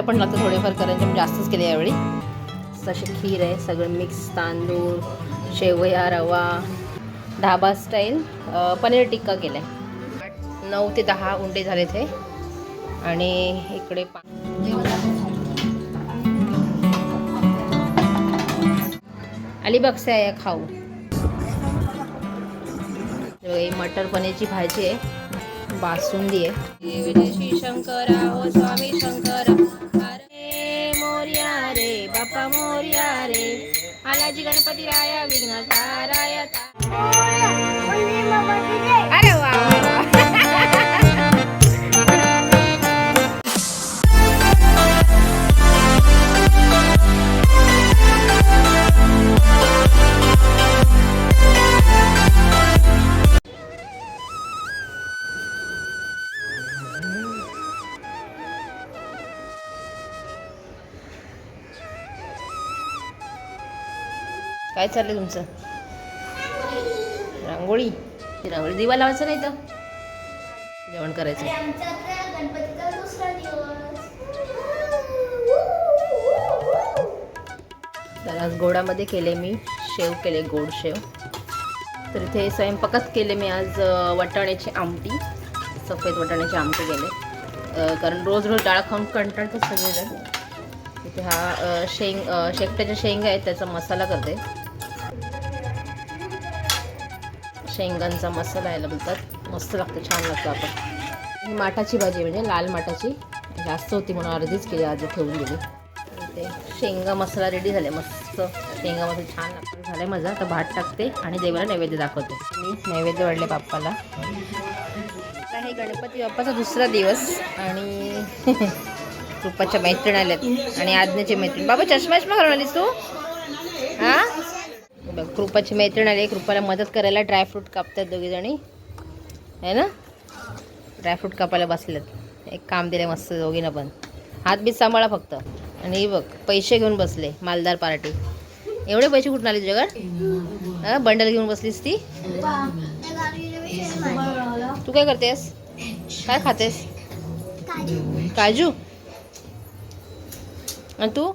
द्यायला पण लागतं थोडेफार करंजम जास्तच केले यावेळी. तशी खीर आहे सगळं मिक्स तांदूळ शेवया रवा ढाबा स्टाईल पनीर टिक्का केलं आहे नऊ ते दहा उंडे झाले ते आणि इकडे पा अलिबागचे आहे खाऊ. मटर पनीरची भाजी आहे. बासुंदी आहे श्री हो स्वामी शंकर. मोर्या रे बाप्पा मोर्या रे. आलाजी गणपती राया विघ्न ताराया काय चाललंय तुमचं? रांगोळी. रांगोळी दिवा लावायचं नाही तर? जेवण करायचं. तर आज गोडामध्ये केले मी शेव केले गोड शेव. तर इथे स्वयंपाकात केले मी आज वाटाण्याची आमटी. सफेद वाटाण्याची आमटी केले. कारण रोज रोज डाळ खाऊन कंटाळतात सगळेजण. इथे हा शेंग शेकट्याच्या शेंगा आहेत त्याचा मसाला करते. शेंगांचा मसाला यायला बोलतात. मस्त लागतं छान लागतं आपण. ही माठाची भाजी म्हणजे लाल माठाची. जास्त होती म्हणून अर्धीच केली आज ठेवून दिली. ते शेंगा मसाला रेडी झाले मस्त. शेंगा मसाला छान लागतो. आहे माझा. आता भात टाकते आणि देवाला नैवेद्य दाखवते. मी नैवेद्य वाढले बाप्पाला. आता हे गणपती बाप्पाचा दुसरा दिवस आणि कृपाच्या मैत्रीण आल्यात. आणि आज्ञाची मैत्रीण. बाबा चष्मा चष्मा घालून आलीस तू? हां? बघ कृपाची मैत्रीण आली कृपाला मदत करायला ड्रायफ्रूट कापतात दोघीजणी आहे ना? ड्रायफ्रूट कापायला बसलेत. एक काम दिलं मस्त दोघींना पण. हात बीत सांभाळा फक्त. आणि बघ पैसे घेऊन बसले मालदार पार्टी. एवढे पैसे कुठून आले जगात बंडल घेऊन बसलीस ती? तू काय करतेस? काय खातेस? काजू? आणि तू?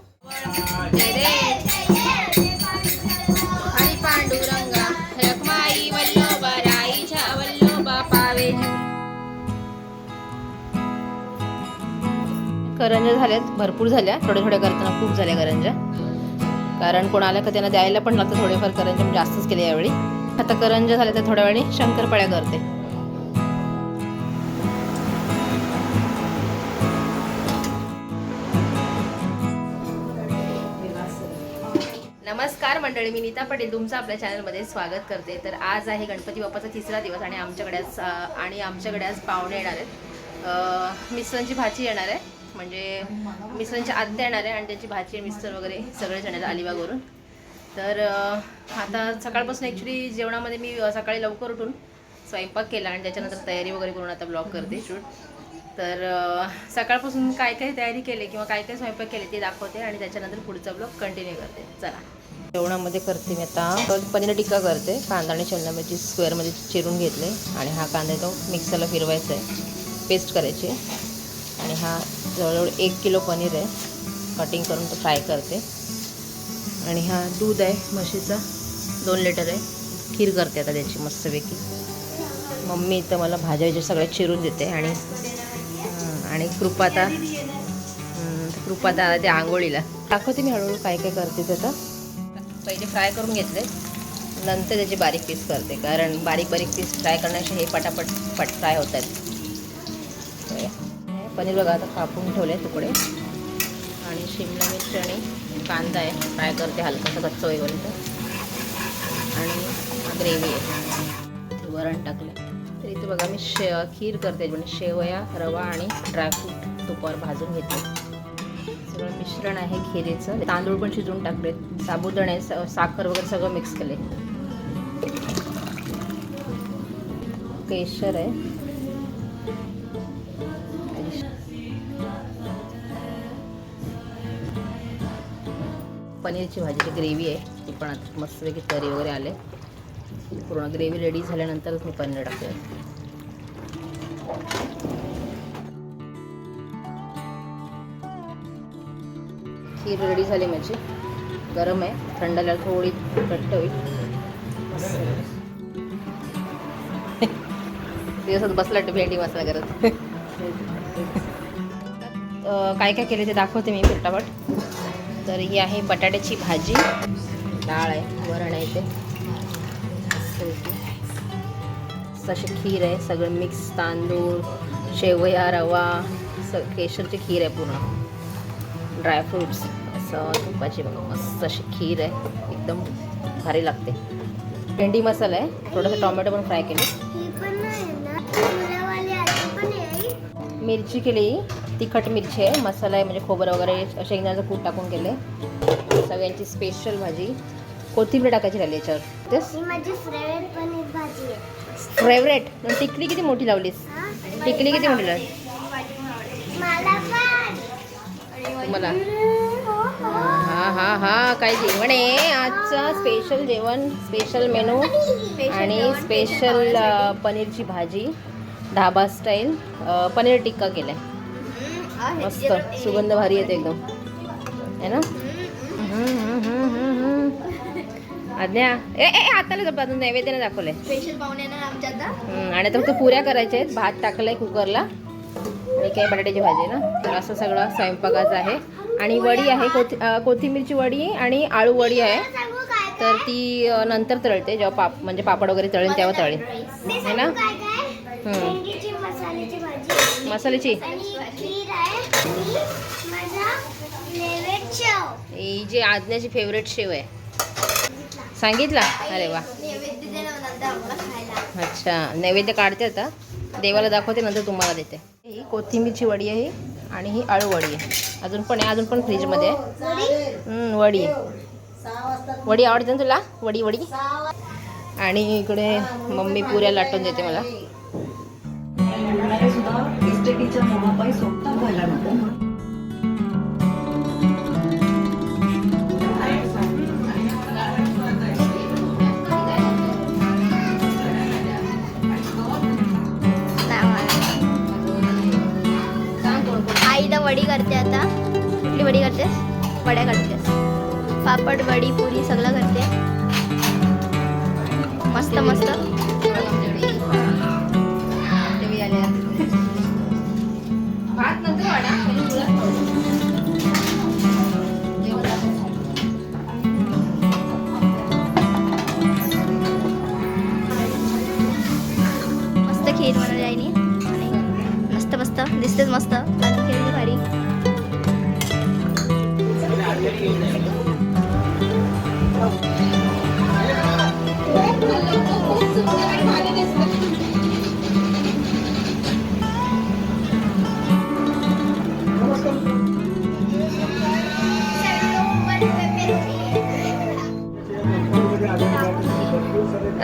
करंजा झाल्यात भरपूर झाल्या. थोड्या थोड्या करताना खूप झाल्या करंजा कारण कोण आलं का त्यांना द्यायला पण लागतं थोडेफार करंजा मी म्हणजे जास्तच केले यावेळी. आता करंजा झाल्या तर थोड्या वेळाने शंकरपाळ्या करते. नमस्कार मंडळी मी नीता पटेल. तुमचं आपल्या चॅनलमध्ये स्वागत करते. तर आज आहे गणपती बाप्पाचा तिसरा दिवस आणि आमच्याकडे आज आणि आमच्याकडे आज पाहुणे येणार आहेत. मिसळांची भाजी येणार आहे. म्हणजे मिस्टरांची आत्या येणार आहे आणि त्याची भाची मिस्टर वगैरे सगळेच येणार अलिबागवरून. तर आता सकाळपासून ॲक्च्युली जेवणामध्ये मी सकाळी लवकर उठून स्वयंपाक केला आणि त्याच्यानंतर तयारी वगैरे करून आता ब्लॉग करते. शूट तर सकाळपासून काय काय तयारी केली किंवा काय काय स्वयंपाक केले ते दाखवते आणि त्याच्यानंतर पुढचा ब्लॉग कंटिन्यू करते. चला. जेवणामध्ये करते मी आता. पनीर टिक्का करते. कांदा आणि शिमला मिरची स्क्वेअरमध्ये चिरून घेतले. आणि हा कांदा तो मिक्सरला फिरवायचा आहे. पेस्ट करायची. आहे. आणि हा जवळजवळ एक किलो पनीर आहे. कटिंग करून तो फ्राय करते. आणि हा दूध आहे म्हशीचा. दोन लिटर आहे. खीर करते आता त्याची मस्तपैकी. मम्मी इथं मला भाज्या वगैरे सगळ्या चिरून देते आणि आणि कृपाता कृपाता हं, आता आला त्या आंघोळीला. दाखवते मी हळूहळू काय काय करते ते तर पहिले फ्राय करून घेतले. नंतर त्याची बारीक पीस करते. कारण बारीक बारीक पीस फ्राय करण्याचे हे पटापट पट फ्राय होत आहेत पनीर बघा आता कापून ठेवले तुकडे. आणि शिमला मिरची आणि कांदा आहे फ्राय करते हलकासा कच्चं होईपर्यंत. आणि ग्रेव्ही आहे. वरण टाकलं तर इथे बघा मी शे खीर करते म्हणजे शेवया रवा आणि ड्रायफ्रूट तुपावर भाजून घेते. सगळं मिश्रण आहे खिरीचं. तांदूळ पण शिजवून टाकले. साबुदाणे स- साखर वगैरे सगळं मिक्स केले केशर आहे. पनीरची भाजीची ग्रेव्ही आहे ती पण आता मस्तपैकी तरी वगैरे आले. पूर्ण ग्रेव्ही रेडी झाल्यानंतरच मी पनीर टाकते. खीर रेडी झाली माझी. गरम आहे. थंड झाल्यावर थोडी घट्ट होईल. दिवसात बसला भेंडी मसाला करत. काय काय केले ते दाखवते मी फटाफट. तर ही आहे बटाट्याची भाजी. डाळ आहे वरण आहे ते तशी खीर आहे सगळं मिक्स तांदूळ शेवया रवा स केशरची खीर आहे पूर्ण. ड्रायफ्रूट्स असं तुपाची बघा मस्त अशी खीर आहे. एकदम भारी लागते. भेंडी मसाला आहे. थोडंसं टोमॅटो पण फ्राय केले. मिरची केली. तिखट मिरची आहे मसाला आहे म्हणजे खोबरं वगैरे शेंगदाण्याचं कूट टाकून केले सगळ्यांची स्पेशल भाजी. कोथिंबीर टाकायची राहिली याच्यावर. तेच माझी फेवरेट पनीर भाजी आहे. फेवरेट टिकली किती मोठी लावलीस? हा? टिकली किती मोठी लावली मला हो, हो. हा हा हा. काय जेवण आहे? आजचं स्पेशल जेवण स्पेशल मेनू आणि स्पेशल पनीरची भाजी. ढाबा स्टाईल पनीर टिक्का केलाय. मस्त. सुगंध भारी येते एकदम. आहे ना. आज्ञा. ए ए हाताला जप अजून नैवेद्याने दाखवलंय. स्पेशल आणि आता फक्त पुऱ्या करायच्या आहेत. भात टाकलाय कुकरला. आणि काय बटाट्याची भाजी ना? तर असं सगळं स्वयंपाकाचं आहे. आणि वडी आहे कोथि कोथिंबीरची वडी आणि आळू वडी आहे. तर ती नंतर तळते. जेव्हा पाप म्हणजे पापड वगैरे तळेल तेव्हा तळेल. है ना? मसाल्याची ही जी आज्ञाची फेवरेट शेव आहे. सांगितला? अरे वा. अच्छा नैवेद्य काढते आता. देवाला दाखवते नंतर तुम्हाला देते. ही कोथिंबीरची वडी आहे आणि ही आळू वडी आहे. अजून पण आहे अजून पण फ्रीजमध्ये आहे. हम्म, वडी आहे. वडी आवडते ना तुला? वडी वडी? आणि इकडे मम्मी पुऱ्या लाटून देते मला. वडी करते आता. कुठली वडी करतेस वड्या करतेस पापड वडी पुरी सगळं करते.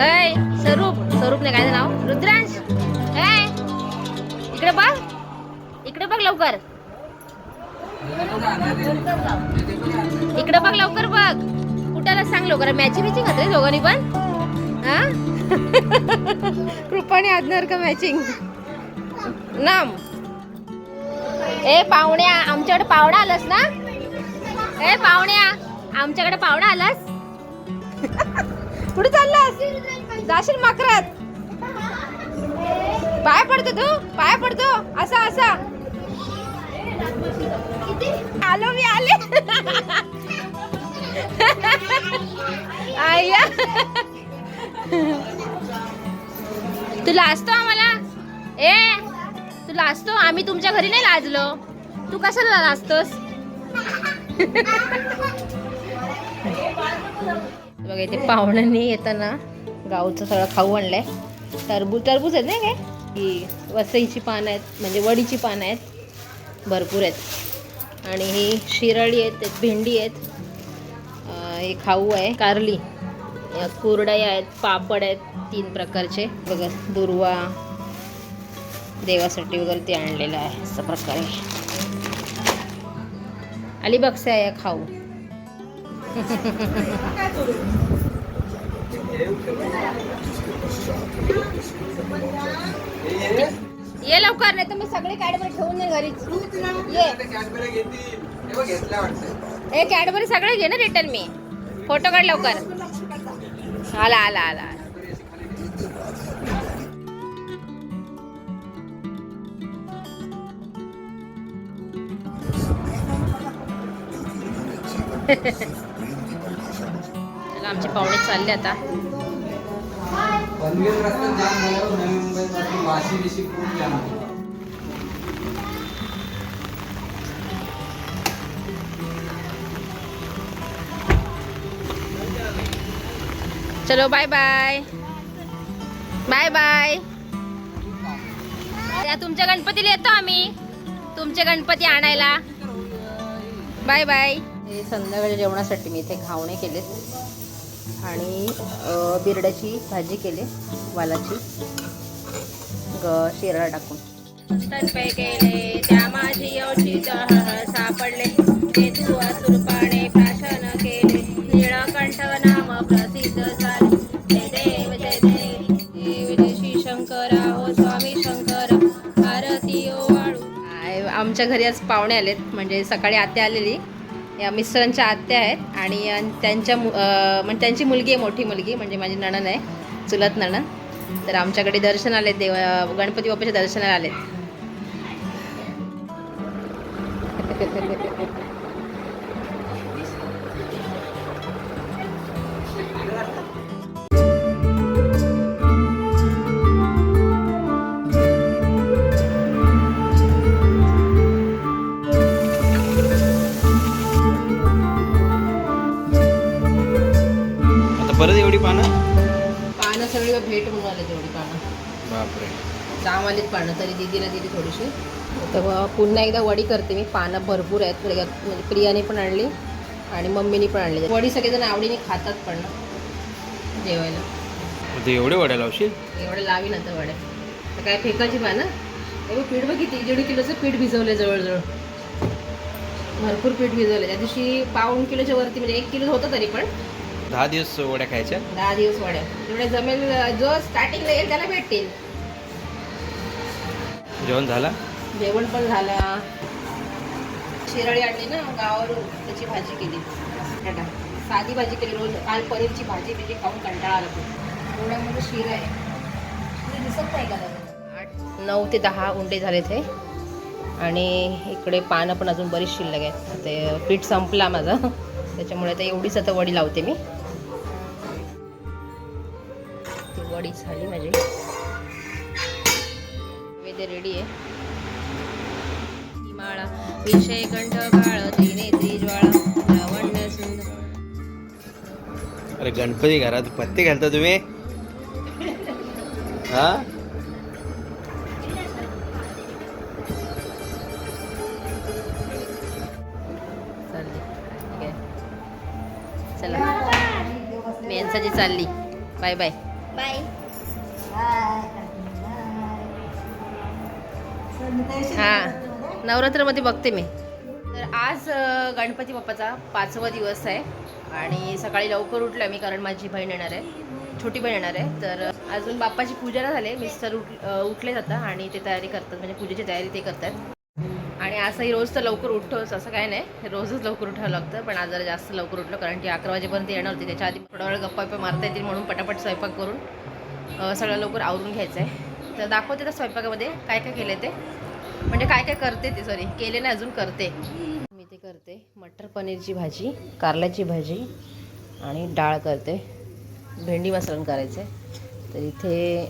ऐ स्वरूप स्वरूप नाही काय नाव? रुद्रांश. ऐ इकडे बघ. इकडे बघ लवकर. इकडे बघ लवकर बघ. कुठाला सांग लवकर मॅचिंग मॅचिंग होते दोघांनी पण. हा? कृपाने आजणार का मॅचिंग नाम. ए पाहुण्या आमच्याकडे पाहुणा आलास ना? ए पाहुण्या आमच्याकडे पाहुणा आलास? कुठे चाललास? जाशील माकरात पाय पडतो तू पाय पडतो. असा असा. आलो मी आले. आया तू लाजतो आम्हाला? ए तू लाजतो आम्ही तुमच्या घरी नाही लाजलो. तू कशाला लाजतोस? बघा इथे पाहुण्यांनी येताना गावचं सगळं खाऊ आणलंय. टरबूज टरबूज आहेत नाही काय ही वसईची पानं आहेत म्हणजे वडीची पानं आहेत. भरपूर आहेत. आणि ही शिरळी आहेत भेंडी आहेत. हे खाऊ आहे. कारली या कुरडया आहेत पापड आहेत तीन प्रकारचे. बघा दुर्वा देवासाठी वगैरे ते आणलेलं आहे असं प्रकारे. अलिबागचे आहे खाऊ. ये लवकर नाही तर मी सगळे कॅडबरी ठेवून नाही घरीच. ये. कॅडबरी हे कॅडबरी सगळे घे ना रिटर्न मी. फोटो काढ लवकर. आला आला आला. चला, आमचे पाहुणे चालले आता. चलो बाय बाय बाय बाय तुमच्या गणपतीला येतो आम्ही. तुमचे गणपती आणायला. बाय बाय संध्याकाळी जेवणासाठी मी इथे घावणे केलेत. आणि बिरड्याची भाजी केली वालाची. ग शिरा टाकून. केले त्या माझी यवची सापडले. ते तू असुरपाने प्राशन केले निळकंठ नाम प्रसिद्ध झाले. जय देव जय देव. देव जय श्री शंकर. हो स्वामी शंकर वाळू आमच्या घरी आज पाहुणे आलेत. म्हणजे सकाळी आत्या आलेली. या मिस्टरांच्या आत्या आहेत आणि त्यांच्या मु- म्हणजे त्यांची मुलगी आहे मोठी मुलगी म्हणजे माझी नणन आहे चुलत नणन तर आमच्याकडे दर्शन आले देव गणपती बाप्पाच्या दर्शनाला आलेत. परत एवढी पानं? पानं सगळी भेट म्हणून आले तेवढी पानं. बापरे. जाम आलीत पानं तरी दिदीला दिली थोडीशी. तेव्हा पुन्हा एकदा वडी करते मी. पानं भरपूर आहेत. म्हणजे म्हणजे प्रियाने पण आणली आणि मम्मीने पण आणली. वडी सगळेजण आवडीने खातात पण ना जेवायला. एवढे वड्या लावशील? एवढं लावी नंतर वड्या. तर काय फेकायची पानं? बघ पीठ बघ किती दीड किलोचं पीठ भिजवलं जवळजवळ. भरपूर पीठ भिजवलं त्या दिवशी पाऊण किलोच्या वरती म्हणजे एक किलो होतं तरी पण दहा दिवस वड्या खायच्या. दहा दिवस वड्या. जेवढे जमेल जो स्टार्टिंगला येईल त्याला भेटतील. जेवण झाला? जेवण पण झालं. शिराळी आणली ना गावावरून त्याची भाजी केली. साधी भाजी केली रोज. काल पनीरची भाजी त्याची खाऊन कंटाळा आला खूप एवढ्यामध्ये शिरा आहे. दिसत नाही का? आठ नऊ ते दहा उंडे झाले ते आणि इकडे पानं पण अजून बरीच शिल्लक आहेत. ते पीठ संपला माझं. त्याच्यामुळे आता एवढीच आता वडी लावते मी. वडी झाली माझी. वेदे रेडी आहे. माळा विषय कंठ काळ त्रिनेत्री ज्वाळा लावण्य सुंदर. अरे गणपती घरात पत्ते घालता तुम्ही? हा? चालली. ठीक आहे. चला. मी यांची चालली. Bye bye. बाय. हां. नवरात्रमध्ये बघते मी. तर आज गणपती बाप्पाचा पाचवा दिवस आहे आणि सकाळी लवकर उठलं मी कारण माझी बहीण येणार आहे. छोटी बहीण येणार आहे. तर अजून बाप्पाची पूजा झाली. मिस्टर उठ उठले जातात आणि ते तयारी करतात. म्हणजे पूजेची तयारी ते करतात. आणि असंही रोज तर लवकर उठतोच. असं काय नाही. रोजच लवकर उठावं लागतं. पण आज जरा जास्त लवकर उठलो कारण की अकरा वाजेपर्यंत येणार होती. त्याच्या आधी थोडा वेळ गप्पा गप्पा मारता येतील म्हणून पटापट स्वयंपाक करून सगळं लवकर आवरून घ्यायचं आहे तर दाखवते त्या स्वयंपाकामध्ये काय काय केलं ते. म्हणजे काय काय करते ते सॉरी केले नाही अजून करते. मी ते करते. मटर पनीरची भाजी कारल्याची भाजी आणि डाळ करते. भेंडी मसाला करायचे. तर इथे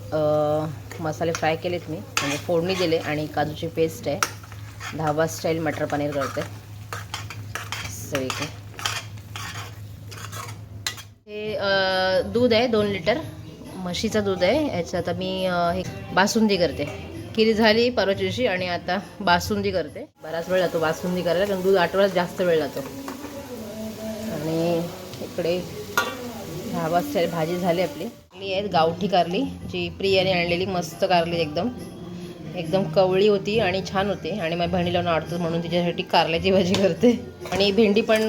मसाले फ्राय केलेत मी. म्हणजे फोडणी दिले आणि काजूची पेस्ट आहे. धाबा स्टाईल मटर पनीर करते. सगळीकडे. हे दूध आहे दोन लिटर म्हशीचं दूध आहे. याचं आता मी हे बासुंदी करते. खीर झाली परवाच्या दिवशी आणि आता बासुंदी करते. बराच वेळ जातो बासुंदी करायला कारण दूध आठवड्यात जास्त वेळ जातो. आणि इकडे दहा वाजता भाजी झाली आपली. कारली आहेत गावठी कारली जी प्रियाने आणलेली मस्त कारली एकदम. एकदम कवळी होती आणि छान होते. आणि माझ्या बहिणीला आवडतं म्हणून तिच्यासाठी कारल्याची भाजी करते. आणि भेंडी पण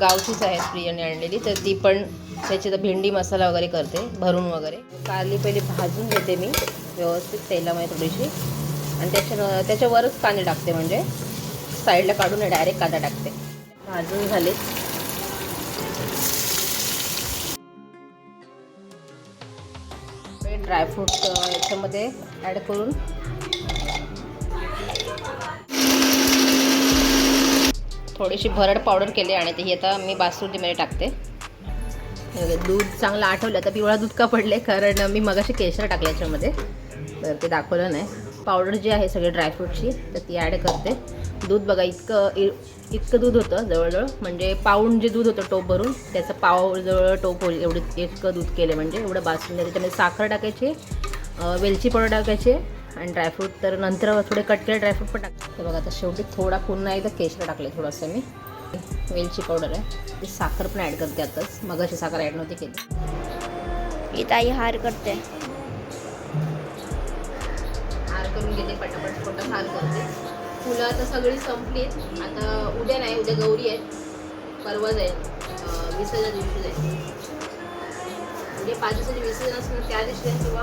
गावचीच आहे प्रियाने आणलेली. तर ती पण त्याची तर भेंडी मसाला वगैरे करते भरून वगैरे. कारली पहिले भाजून घेते मी व्यवस्थित तेलामध्ये थोडीशी. आणि त्याच्या त्याच्यावरच कांदे टाकते म्हणजे. साईडला काढून डायरेक्ट कांदा टाकते. भाजून झाले. ड्रायफ्रूट याच्यामध्ये ॲड करून थोडीशी भरड पावडर केली आणि ती आता मी बासुंदीमध्ये टाकते. दूध चांगलं आठवलं तर पिवळा दूध का पडले? कारण मी मगाशी केशर टाकले याच्यामध्ये. तर ते दाखवलं नाही. पावडर जी आहे सगळी ड्रायफ्रूटची तर ती ॲड करते. दूध बघा इतकं इ- इतकं दूध होतं जवळजवळ. म्हणजे पाऊण जे दूध होतं टोप भरून त्याचं पाव जवळ टोप होईल एवढी इतकं दूध केलं. म्हणजे एवढं बासुंदी त्याच्यामध्ये साखर टाकायची वेलची पावडर टाकायची आणि ड्रायफ्रूट तर नंतर थोडे कट केले ड्रायफ्रूट पण टाकते बघा आता शेवटी थोडा पुन्हा एकदा केशर टाकले थोडंसं मी. वेलची पावडर आहे. ती साखर पण ॲड करते आताच. मग अशी साखर ॲड नव्हती केली. ही ताई हार करते. हार करून घेते पटापट छोटा हार करते. फुलं आता सगळी संपलीत. आता उद्या नाही उद्या गौरी आहेत. परवा जाईल विसर्जन दिवशी जाईल म्हणजे पाच दिवसाची विसर्जन असलं त्या दिवशी किंवा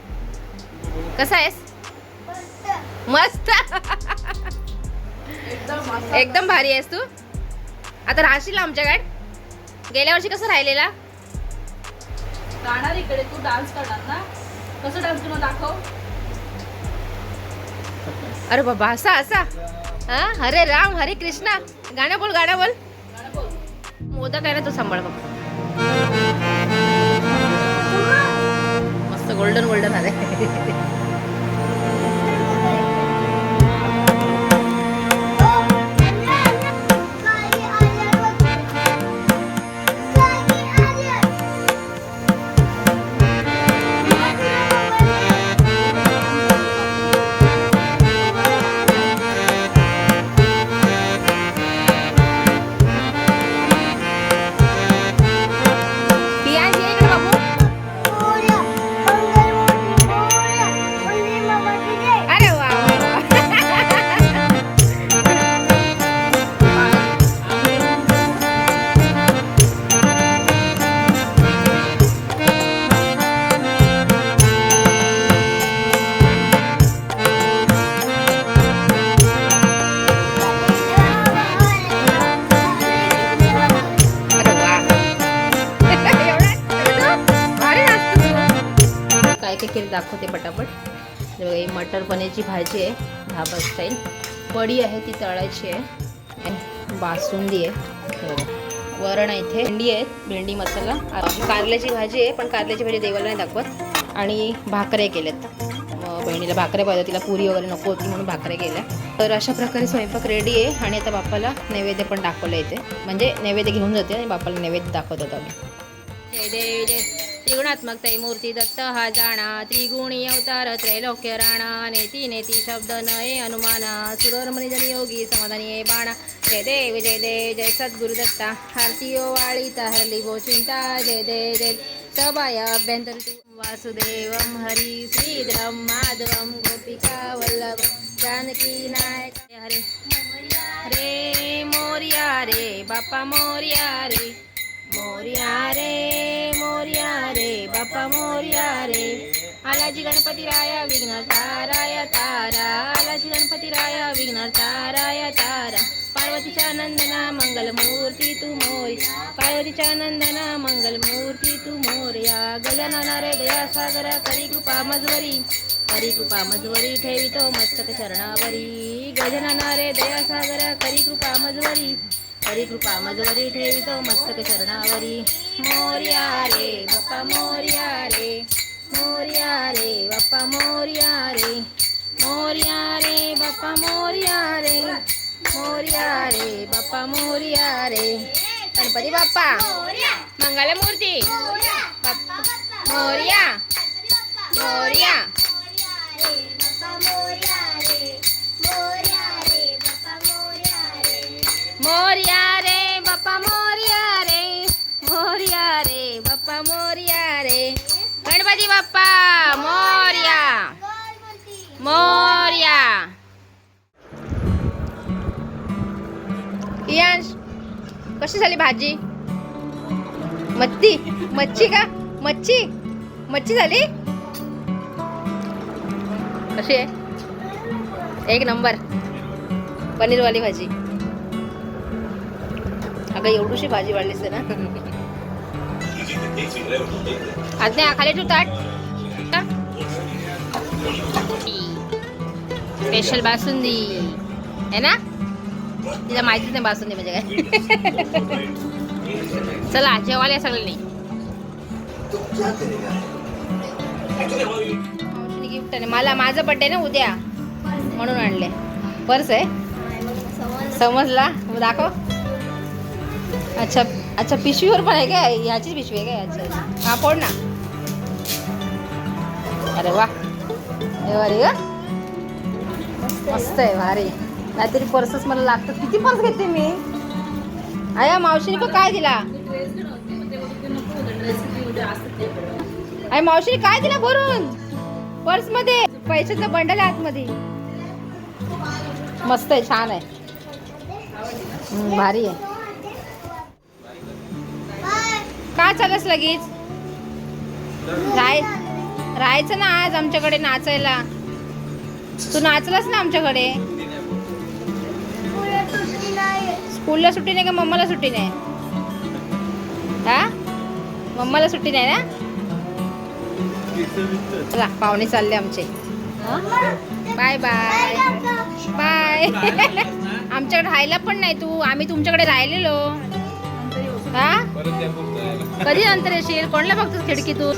कसा आहेस? मस्त. एकदम भारी आहेस तू. आता राहशील ना आमच्याकडे गेल्या वर्षी कसं राहिलेला? गाणार इकडे तू डान्स करणार ना? कसं डान्स तुला दाखव. अरे बाबा असा असा. हा? हरे राम हरे कृष्णा. गाणं बोल. गाणं बोल. मोदक आहे ना तो सांभाळ बघ. ಗೋಲ್ಡನ್ ಗೋಲ್ಡನ್ ಅದೇ. देखील दाखवते पटापट. हे बघा ही मटर पनीरची भाजी आहे धाबा स्टाईल वडी आहे ती तळायची आहे. बासुंदी आहे. वरण आहे इथे. भेंडी आहे भेंडी मसाला. कारल्याची भाजी आहे पण कारल्याची भाजी देवाला नाही दाखवत. आणि भाकऱ्या केल्यात. बहिणीला भाकऱ्या पाहिजे तिला पुरी वगैरे नको होती म्हणून भाकऱ्या केल्या. तर अशा प्रकारे स्वयंपाक रेडी आहे. आणि आता बापाला नैवेद्य पण दाखवलं इथे. म्हणजे नैवेद्य घेऊन जाते आणि बापाला नैवेद्य दाखवत होतो आम्ही जय त्रिगुणात्मक तै मूर्ती दत्त हा जाणा त्रिगुणी अवतार त्रैलोक्य राणा नेती नेती शब्द नये अनुमाना सुरर्मणी जन योगी समाधानी बाणा। जय देव जय देव जय सद्गुरु दत्ता। आरती वाळी वाळीता हरली भो चिंता जय देव जय सबाय अभ्यंतर तू। वासुदेवम हरी श्रीधरम माधवम गोपिका वल्लभ। जानकी नायक हरे हरे। मोर्या रे बापा मोर्या रे। मोर्या रे मोर्या रे बाप्पा मोर्या रे. आलाजी गणपती राया विघ्न ताराया तारा. आलाजी गणपती राया विघ्न ताराया तारा. पार्वतीच्या नंदना मंगल मूर्ती तू मोर. पार्वतीच्या नंदना मंगल मूर्ती तू मोर्या गजानना रे दया सागर करी कृपा मजवरी करी कृपा मजवरी ठेवितो मस्तक चरणावरी. गजनना रे दया सागर करी कृपा मजवरी. हरी कृपा मजवरी ठेवितो मस्तक चरणावरी मोर्या रे बाप्पा मोर्या रे. मोर्या रे बाप्पा मोर्या रे. मोर्या रे बाप्पा मोर्या रे. मोर्या रे बाप्पा मोर्या रे. गणपती बाप्पा मंगलमूर्ती. बाप्पा मोर्या. मोर्या. मोर्या रे बाप्पा मोर्या रे. मोर्या रे बाप्पा मोर्या रे. गणपती बाप्पा मोर्या. मोर्या. यांश कशी झाली भाजी? मच्छी? मच्छी का? मच्छी? मच्छी झाली? कशी आहे? एक नंबर. पनीरवाली भाजी. अगं एवढीशी भाजी वाढलीस ना. आज नाही खाली तू ताट. स्पेशल बासुंदी. आहे ना? तिला माहितीच नाही बासुंदी म्हणजे काय. चला जेवायला सगळ्यांनी. गिफ्ट आहे मला माझा बड्डे ना उद्या. म्हणून आणले. पर्स आहे. समजला. दाखव. अच्छा अच्छा पिशवीवर पण आहे काय ह्याचीच पिशवी आहे काय याची? हा पोड ना. अरे वा. हे मस्त आहे भारी. नाहीतरी पर्सच मला लागतं किती पर्स घेते मी? आया मावशीने पण काय दिला? अरे आई मावशीने काय दिला भरून? पर्समध्ये. पैशाचं बंडल आहे आतमध्ये. मस्त आहे छान आहे. भारी आहे. का चालस लगेच? राय राहायचं ना आज आमच्याकडे नाचायला. तू नाचलास ना आमच्याकडे? स्कूलला सुट्टी नाही का मम्माला सुट्टी नाही? हा? मम्माला सुट्टी नाही ना? चला पाहुणे चालले आमचे. Bye bye. बाय. आमच्याकडे राहायला पण नाही तू. आम्ही तुमच्याकडे राहिलेलो. हा? कधी नंतर येशील कोणला बघतोस खिडकीतून?